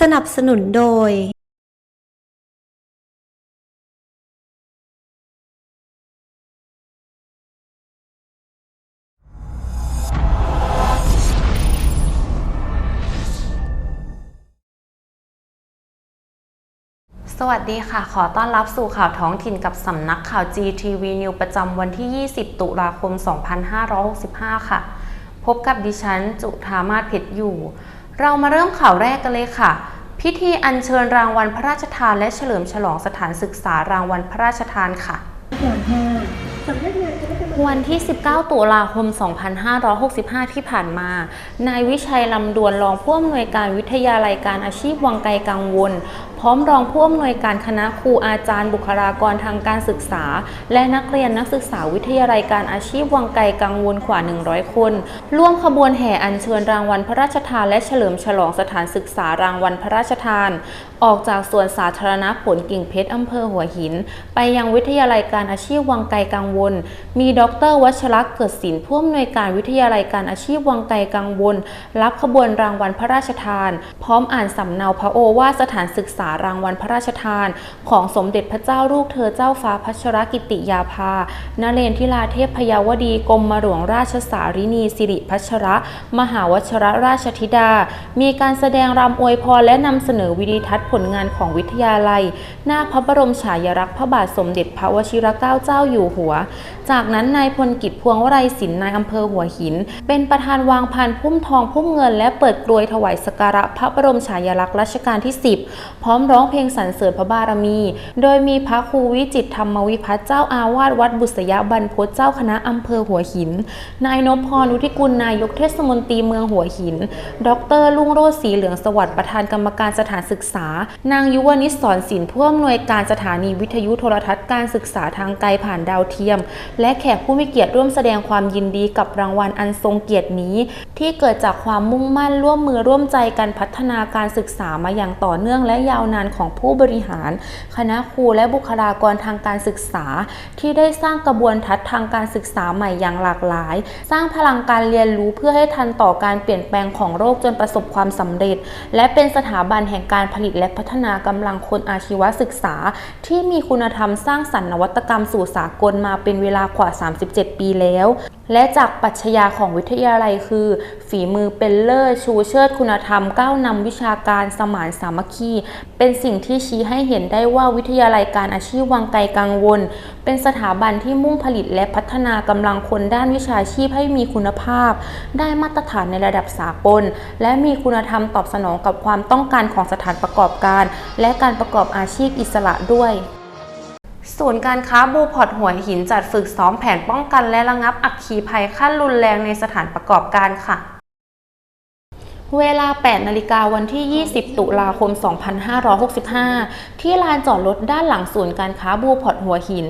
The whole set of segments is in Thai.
สนับสนุนโดยสวัสดีค่ะ ขอต้อนรับสู่ข่าวท้องถิ่นกับสำนักข่าว GTV News ประจำวันที่ 20 ตุลาคม 2565 ค่ะ พบกับดิฉัน จุธามาศเพชรอยู่ เรามาเริ่มข่าวแรกกันเลยค่ะ พิธีอัญเชิญรางวัลพระราชทานและเฉลิมฉลองสถานศึกษารางวัลพระราชทานค่ะ วันที่ 19 ตุลาคม 2565 ที่ผ่านมา นายวิชัยลำดวนรองผู้อำนวยการวิทยาลัยการอาชีพวังไกลกังวล พร้อมรองผู้อำนวยการคณะครูอาจารย์ บุคลากรทางการศึกษา และนักเรียนนักศึกษาวิทยาลัยการอาชีพวังไกลกังวลกว่า 100 คน ร่วมขบวนแห่อัญเชิญรางวัลพระราชทาน และเฉลิมฉลองสถานศึกษารางวัลพระราชทาน ออกจากสวนสาธารณะผลกิ่งเพชรอำเภอหัวหิน ไปยังวิทยาลัยการอาชีพวังไกลกังวล มีดรวัชรักษ์เกิดศิลป์ผู้อำนวยการวิทยาลัยการอาชีพวังไกลกังวล รับขบวนรางวัลพระราชทาน พร้อมอ่านสำเนาพระโอวาสถานศึกษารางวัลพระราชทาน ของสมเด็จพระเจ้าลูกเธอเจ้าฟ้าพัชรกิติยาภา นเรนทิราเทพพยาวดีกรมหลวงราชสารินีสิริพัชระ มหาวชรราชธิดา มีการแสดงรำอวยพรและนำเสนอวิดีทัศน์ผลงานของวิทยาลัย หน้าพระบรมฉายาลักษณ์พระบาทสมเด็จพระวชิรเกล้าเจ้าอยู่หัว จากนั้นนายพลกิจพวงวไรศิลป์นายอำเภอหัวหิน เป็นประธานวางพานพุ่มทองพุ่มเงิน และเปิดกลวยถวายสกการะพระบรมฉายาลักษณ์รัชกาลที่ 10 พร้อมร้องเพลงสรรเสริญพระบารมี โดยมีพระครูวิจิตธรรมวิพัฒน์เจ้าอาวาสวัดบุษยบรรพตเจ้าคณะอำเภอหัวหิน นายนพพรวุฒิกุลนายกเทศมนตรีเมืองหัวหิน ดรลุงโรจน์สีเหลืองสวัสดิ์ประธานกรรมการสถานศึกษา นางยุวนิสสอนศิลป์ผู้อำนวยการสถานีวิทยุโทรทัศน์การศึกษาทางไกลผ่านดาวเทียม และแขกผู้มีเกียรติร่วมแสดงความยินดีกับรางวัลอันทรงเกียรตินี้ ที่เกิดจากความมุ่งมั่นร่วมมือร่วมใจกันพัฒนาการศึกษามาอย่างต่อเนื่องและยาวนานของผู้บริหาร คณะครูและบุคลากรทางการศึกษา ที่ได้สร้างกระบวนทัศน์ทางการศึกษาใหม่อย่างหลากหลาย สร้างพลังการเรียนรู้เพื่อให้ทันต่อการเปลี่ยนแปลงของโลกจนประสบความสำเร็จ และเป็นสถาบันแห่งการผลิตและพัฒนากำลังคนอาชีวศึกษา ที่มีคุณธรรมสร้างสรรค์นวัตกรรมสู่สากลมาเป็นเวลากว่า 37 ปีแล้ว และจากปัชญาของวิทยาลัยคือ ฝีมือเป็นเลิศชูเชิดคุณธรรม ก้าวนำวิชาการสมานสามัคคี เป็นสิ่งที่ชี้ให้เห็นได้ว่าวิทยาลัยการอาชีพวังไกลกังวล เป็นสถาบันที่มุ่งผลิตและพัฒนากำลังคนด้านวิชาชีพให้มีคุณภาพ ได้มาตรฐานในระดับสากล และมีคุณธรรมตอบสนองกับความต้องการของสถานประกอบการ และการประกอบอาชีพอิสระด้วย ศูนย์การค้าบูพอร์ตหัวหินจัดฝึกซ้อมแผนป้องกันและระงับอักคีภัยขั้นรุนแรงในสถานประกอบการค่ะ เวลา 8 นาฬิกาวันที่ 20 ตุลาคม 2565 ที่ลานจอดรถด้านหลังศูนย์การค้าบูพอร์ตหัวหิน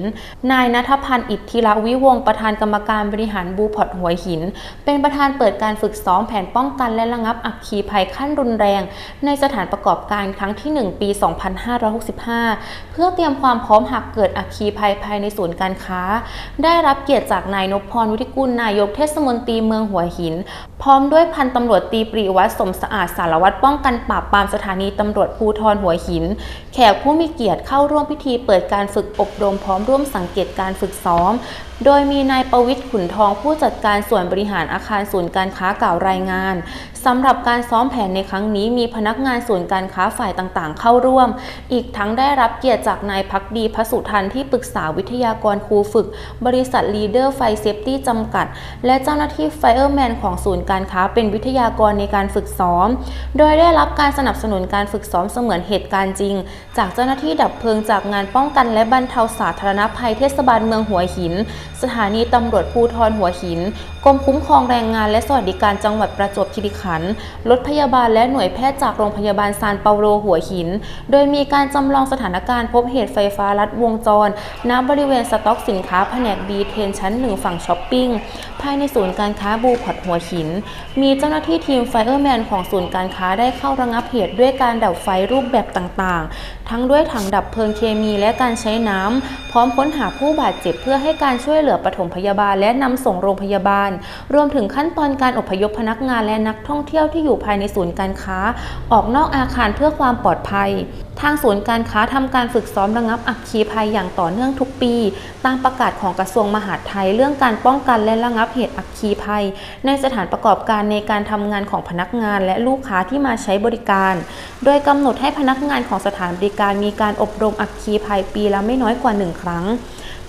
นายนัทพันธ์อิทธิรวิวงประธานกรรมการบริหารบูพอร์ตหัวหิน เป็นประธานเปิดการฝึกซ้อมแผนป้องกันและระงับอัคคีภัยขั้นรุนแรง ในสถานประกอบการครั้งที่ 1 ปี 2565 เพื่อเตรียมความพร้อมหากเกิดอัคคีภัยภายในศูนย์การค้า ได้รับเกียรติจากนายนพพรวุฒิกุลนายกเทศมนตรีเมืองหัวหิน พร้อมด้วยพันตำรวจตรีปรีวัฒน์สมสะอาดสารวัตรป้องกันปราบปรามสถานีตำรวจภูธรหัวหิน แขกผู้มีเกียรติเข้าร่วมพิธีเปิดการฝึกอบรมพร้อมร่วมสังเกตการฝึกซ้อม โดยมีนายประวิทย์ขุนทองผู้จัดการส่วนบริหารอาคารศูนย์การค้ากล่าวรายงานสำหรับการซ้อมแผนในครั้งนี้มีพนักงานศูนย์การค้าฝ่ายต่างๆ เข้าร่วม อีกทั้งได้รับเกียรติจากนายพักดีพระสุทันที่ปรึกษาวิทยากรครูฝึก บริษัทลีเดอร์ไฟเซฟตี้จำกัด และเจ้าหน้าที่ไฟเออร์แมนของศูนย์การค้าเป็นวิทยากรในการฝึกซ้อม โดยได้รับการสนับสนุนการฝึกซ้อมเสมือนเหตุการณ์จริง จากเจ้าหน้าที่ดับเพลิงจากงานป้องกันและบรรเทาสาธารณภัยเทศบาลเมืองหัวหิน สถานีตำรวจภูธรหัวหิน กรมคุ้มครองแรงงานและสวัสดิการจังหวัดประจวบคีรีขันธ์รถพยาบาลและหน่วยแพทย์จากโรงพยาบาลซานเปาโลหัวหิน โดยมีการจำลองสถานการณ์พบเหตุไฟฟ้าลัดวงจร ณ บริเวณสต็อกสินค้าแผนกบีเทนชั้นหนึ่งฝั่งช้อปปิ้ง ภายในศูนย์การค้าบูพอร์ตหัวหิน มีเจ้าหน้าที่ทีมไฟเออร์แมนของศูนย์การค้าได้เข้าระงับเหตุด้วยการดับไฟรูปแบบต่างๆ ทั้งด้วยถังดับเพลิงเคมีและการใช้น้ำ พร้อมค้นหาผู้บาดเจ็บเพื่อให้การช่วยเหลือปฐมพยาบาลและนำส่งโรงพยาบาล รวมถึงขั้นตอนการอพยพพนักงานและนักท่องเที่ยวที่อยู่ภายในศูนย์การค้า ออกนอกอาคารเพื่อความปลอดภัย ทางศูนย์การค้าทำการฝึกซ้อมระงับอัคคีภัยอย่างต่อเนื่องทุกปี ตามประกาศของกระทรวงมหาดไทยเรื่องการป้องกันและระงับเหตุอัคคีภัย ในสถานประกอบการในการทำงานของพนักงานและลูกค้าที่มาใช้บริการ โดยกำหนดให้พนักงานของสถานบริการมีการอบรมอัคคีภัยปีละไม่น้อยกว่าหนึ่งครั้ง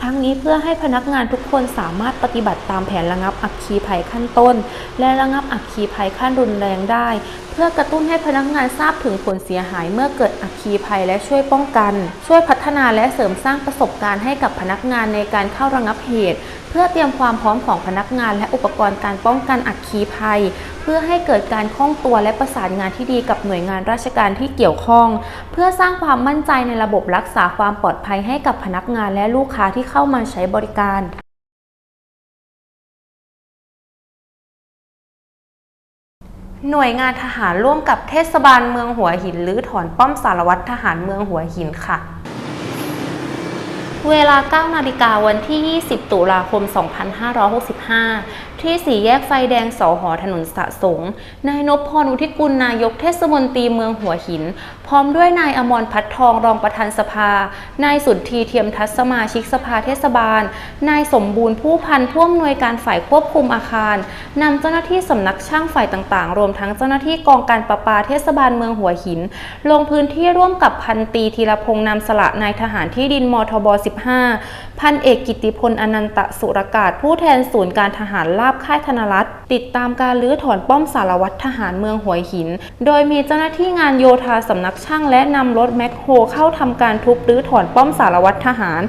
ทั้งนี้เพื่อให้พนักงานทุกคนสามารถปฏิบัติตามแผนระงับอัคคีภัยขั้นต้น และระงับอัคคีภัยขั้นรุนแรงได้ เพื่อกระตุ้นให้พนักงานทราบถึงผลเสียหายเมื่อเกิดอัคคีภัยและช่วยป้องกัน ช่วยพัฒนาและเสริมสร้างประสบการณ์ให้กับพนักงานในการเข้าระงับเหตุ เพื่อเตรียมความพร้อมของพนักงาน และอุปกรณ์การป้องกันอัคคีภัย เพื่อให้เกิดการคล่องตัวและประสานงานที่ดีกับหน่วยงานราชการที่เกี่ยวข้อง เพื่อสร้างความมั่นใจในระบบรักษาความปลอดภัยให้กับพนักงานและลูกค้าที่เข้ามาใช้บริการหน่วยงานทหารร่วมกับเทศบาลเมืองหัวหินหรือถอนป้อมสารวัตรทหารเมืองหัวหินค่ะ เวลา9นาฬิกาวันที่ 20 ตุลาคม 2565 ที่สี่แยกไฟแดงสอหอถนนสะสง นายนพพรอุทิกุลนายกเทศมนตรีเมืองหัวหิน พร้อมด้วยนายอมรพัฒทองรองประธานสภา นายสุนทีเทียมทัศสมาชิกสภาเทศบาล นายสมบูรณ์ผู้พันผู้อำนวยการฝ่ายควบคุมอาคารนำเจ้าหน้าที่สำนักช่างฝ่ายต่างๆ รวมทั้งเจ้าหน้าที่กองการประปาเทศบาลเมืองหัวหิน ลงพื้นที่ร่วมกับพันตีธีรพงษ์นามสละนายทหารที่ดินมทบ 15 พันเอกกิติพลอนันตสุรกาศผู้แทนศูนย์การทหารราบค่ายธนรัตน์ติดตามการลื้อถอนป้อมสารวัตรทหารเมืองหัวหิน โดยมีเจ้าหน้าที่งานโยธาสำนักช่างและนำรถแมคโครเข้าทำการทุบรื้อถอนป้อมสารวัตรทหาร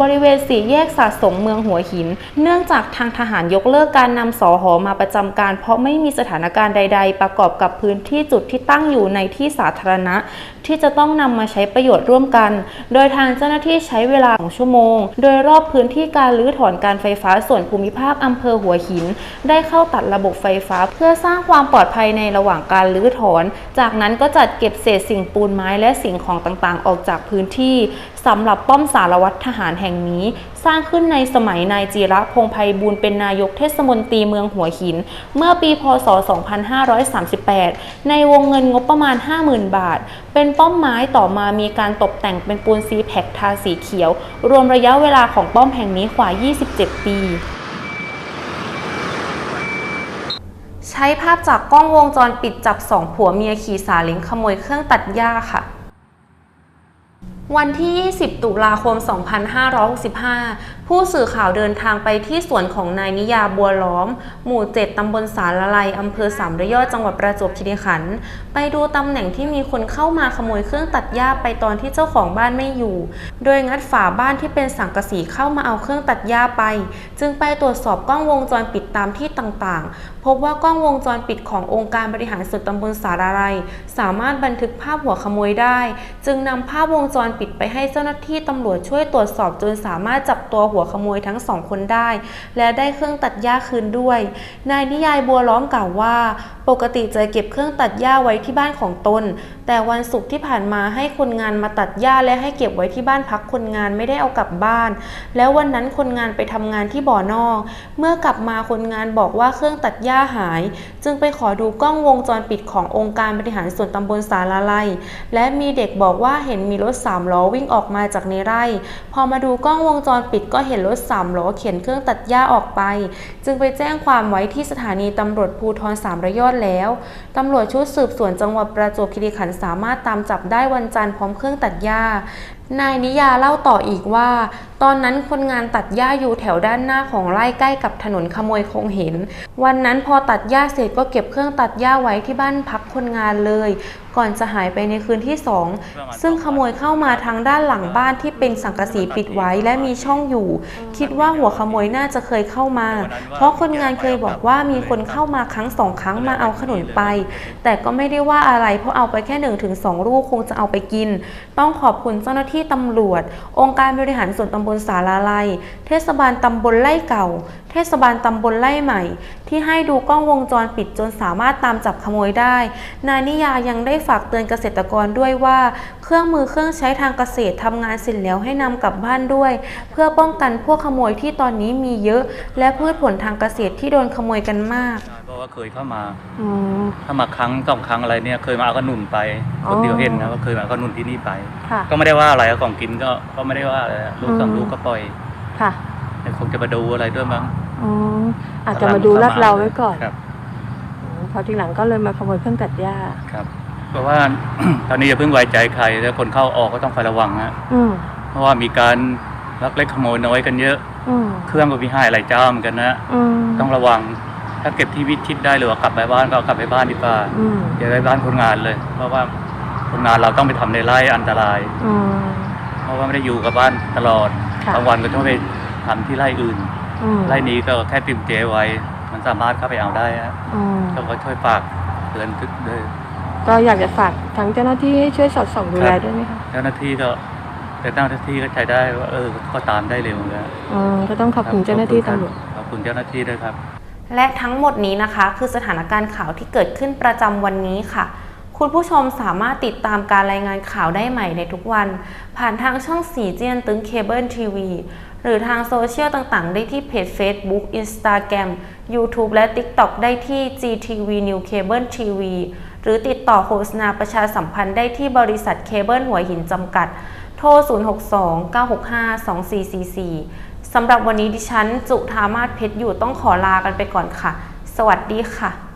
บริเวณสี่แยกสะสงเมืองหัวหิน เนื่องจากทางทหารยกเลิกการนำสอหอมาประจำการ เพราะไม่มีสถานการณ์ใด ๆ ประกอบกับพื้นที่จุดที่ตั้งอยู่ในที่สาธารณะ ที่จะต้องนำมาใช้ประโยชน์ร่วมกัน โดยทางเจ้าหน้าที่ใช้เวลา2ชั่วโมง โดยรอบพื้นที่การรื้อถอนการไฟฟ้าส่วนภูมิภาคอำเภอหัวหินได้เข้าตัดระบบไฟฟ้า เพื่อสร้างความปลอดภัยในระหว่างการรื้อถอน จากนั้นก็จัดเก็บเศษสิ่งปูนไม้และสิ่งของต่างๆ ออกจากพื้นที่สำหรับป้อมสารวัตรทหารแห่งนี้ สร้างขึ้นในสมัยนายจีระพงไพบูลย์เป็นนายกเทศมนตรีเมืองหัวหิน เมื่อปีพศ 2538 ในวงเงินงบประมาณ 50,000 บาท เป็นป้อมไม้ต่อมามีการตกแต่งเป็นปูนซีแพคทาสีเขียว รวมระยะเวลาของป้อมแห่งนี้กว่า 27 ปี ใช้ภาพจากกล้องวงจรปิดจับสองผัวเมียขี่สาเล้งขโมยเครื่องตัดหญ้าค่ะ วันที่ 20 ตุลาคม 2565 ผู้สื่อข่าวเดินทางไปที่สวนของนายนิยาบัวล้อม หมู่ 7 ตำบลสารละไลอำเภอสามระยอดจังหวัดประจวบคีรีขันธ์ ไปดูตำแหน่งที่มีคนเข้ามาขโมยเครื่องตัดหญ้าไปตอนที่เจ้าของบ้านไม่อยู่ โดยงัดฝาบ้านที่เป็นสังกะสีเข้ามาเอาเครื่องตัดหญ้าไป จึงไปตรวจสอบกล้องวงจรปิดตามที่ต่างๆ พบว่ากล้องวงจรปิดขององค์การบริหารส่วนตำบลสาราไรสามารถบันทึกภาพหัวขโมยได้ จึงนำภาพวงจรปิดไปให้เจ้าหน้าที่ตำรวจช่วยตรวจสอบจนสามารถจับตัวหัวขโมยทั้งสองคนได้ และได้เครื่องตัดหญ้าคืนด้วย นายนิยายบัวล้อมกล่าวว่า ปกติจะเก็บเครื่องตัดหญ้าไว้ที่บ้านของตน แต่วันศุกร์ที่ผ่านมาให้คนงานมาตัดหญ้าและให้เก็บไว้ที่บ้านพักคนงานไม่ได้เอากลับบ้าน แล้ววันนั้นคนงานไปทำงานที่บ่อนอก เมื่อกลับมาคนงานบอกว่าเครื่องตัดหญ้าหาย จึงไปขอดูกล้องวงจรปิดขององค์การบริหารส่วนตำบลสาลาไลและมีเด็กบอกว่าเห็นมีรถสามล้อวิ่งออกมาจากในไร่ พอมาดูกล้องวงจรปิดก็เห็นรถสามล้อเข็นเครื่องตัดหญ้าออกไป จึงไปแจ้งความไว้ที่สถานีตำรวจภูธรสามระยอดแล้ว ตำรวจชุดสืบสวนจังหวัดประจวบคีรีขันธ์สามารถตามจับได้วันจันทร์พร้อมเครื่องตัดหญ้า นายนิยาเล่าต่ออีกว่า ตอนนั้นคนงานตัดหญ้าอยู่แถวด้านหน้าของไร่ใกล้กับถนนขโมยคงเห็น วันนั้นพอตัดหญ้าเสร็จก็เก็บเครื่องตัดหญ้าไว้ที่บ้านพักคนงานเลย ก่อนจะหายไปในคืนที่สองซึ่งขโมยเข้ามาทางด้านหลังบ้านที่เป็นสังกะสีปิดไว้และมีช่องอยู่ คิดว่าหัวขโมยน่าจะเคยเข้ามา เพราะคนงานเคยบอกว่ามีคนเข้ามาครั้งสองครั้งมาเอาขนุนไป แต่ก็ไม่ได้ว่าอะไรเพราะเอาไปแค่หนึ่งถึงสองลูกคงจะเอาไปกิน ต้องขอบคุณเจ้าหน้าที่ที่ตำรวจ องค์การบริหารส่วนตำบลสาราไลยเทศบาลตำบลไล่เก่า เทศบาลตำบลไล่ใหม่ ที่ให้ดูกล้องวงจรปิดจนสามารถตามจับขโมยได้ นายนิยายังได้ฝากเตือนเกษตรกรด้วยว่า เครื่องมือเครื่องใช้ทางเกษตรทำงานเสร็จแล้วให้นำกลับบ้านด้วย เพื่อป้องกันพวกขโมยที่ตอนนี้มีเยอะ และพืชผลทางเกษตรที่โดนขโมยกันมาก ว่าเคยเข้ามาอืมถ้ามาครั้งสองครั้งอะไรเนี่ยเคยมาเอาขนุนไปอ๋อคนเดียวเห็นนะว่าเคยมาเอาขนุนที่นี่ไป ค่ะ ก็ไม่ได้ว่าอะไรเอาของกินก็ก็ไม่ได้ว่าอะไรลูกสองลูกก็ปล่อยค่ะแต่คงจะมาดูอะไรด้วยมั้งอืมอาจจะมาดูลาดเราไว้ก่อนครับอืมพอทีหลังก็เลยมาขโมยเครื่องตัดหญ้า ครับเพราะว่า ตอนนี้อย่าเพิ่งไว้ใจใครแล้วคนเข้าออกก็ต้องคอยระวังฮะอืมเพราะว่ามีการลักเล็กขโมยน้อยกันเยอะ อืมเครื่องก็มีให้หลายเจ้าเหมือนกันนะ อืมต้องระวัง ถ้าเก็บที่วิชิตได้หรือว่ากลับไปบ้านก็เอากลับไปบ้านดีกว่าอืมอย่าไปบ้านคนงานเลย เพราะว่าคนงานเราต้องไปทำในไร่อันตราย อืม เพราะว่าไม่ได้อยู่กับบ้านตลอดค่ะ บางวันก็ต้องไปทำที่ไร่อื่น อืมไร่นี้ก็แค่ติมเจไว้ มันสามารถเข้าไปเอาได้ฮะอืมก็ก็ช่วยฝากเตือนทึกด้วยก็อยากจะฝากทั้งเจ้าหน้าที่ให้ช่วยสอดส่องดูแลครับด้วยไหมคะเจ้าหน้าที่ก็แต่เจ้าหน้าที่ก็ใช้ได้ว่าเออก็ตามได้เร็วนะอืมก็ต้องขอบคุณเจ้าหน้าที่ตำรวจ ขอบคุณเจ้าหน้าที่ด้วยครับ และทั้งหมดนี้นะคะ คือสถานการณ์ข่าวที่เกิดขึ้นประจำวันนี้ค่ะ คุณผู้ชมสามารถติดตามการรายงานข่าวได้ใหม่ในทุกวัน ผ่านทางช่องสีเจียนตึงเคเบิลทีวีหรือทางโซเชียลต่างๆ ได้ที่เพจ Facebook Instagram YouTube และ TikTok ได้ที่ GTV New Cable TV หรือติดต่อโฆษณาประชาสัมพันธ์ได้ที่บริษัทเคเบิลหัวหินจำกัด โทร 062-965-2444 สำหรับวันนี้ดิฉัน จุธามาศเพชรอยู่ต้องขอลากันไปก่อนค่ะ สวัสดีค่ะ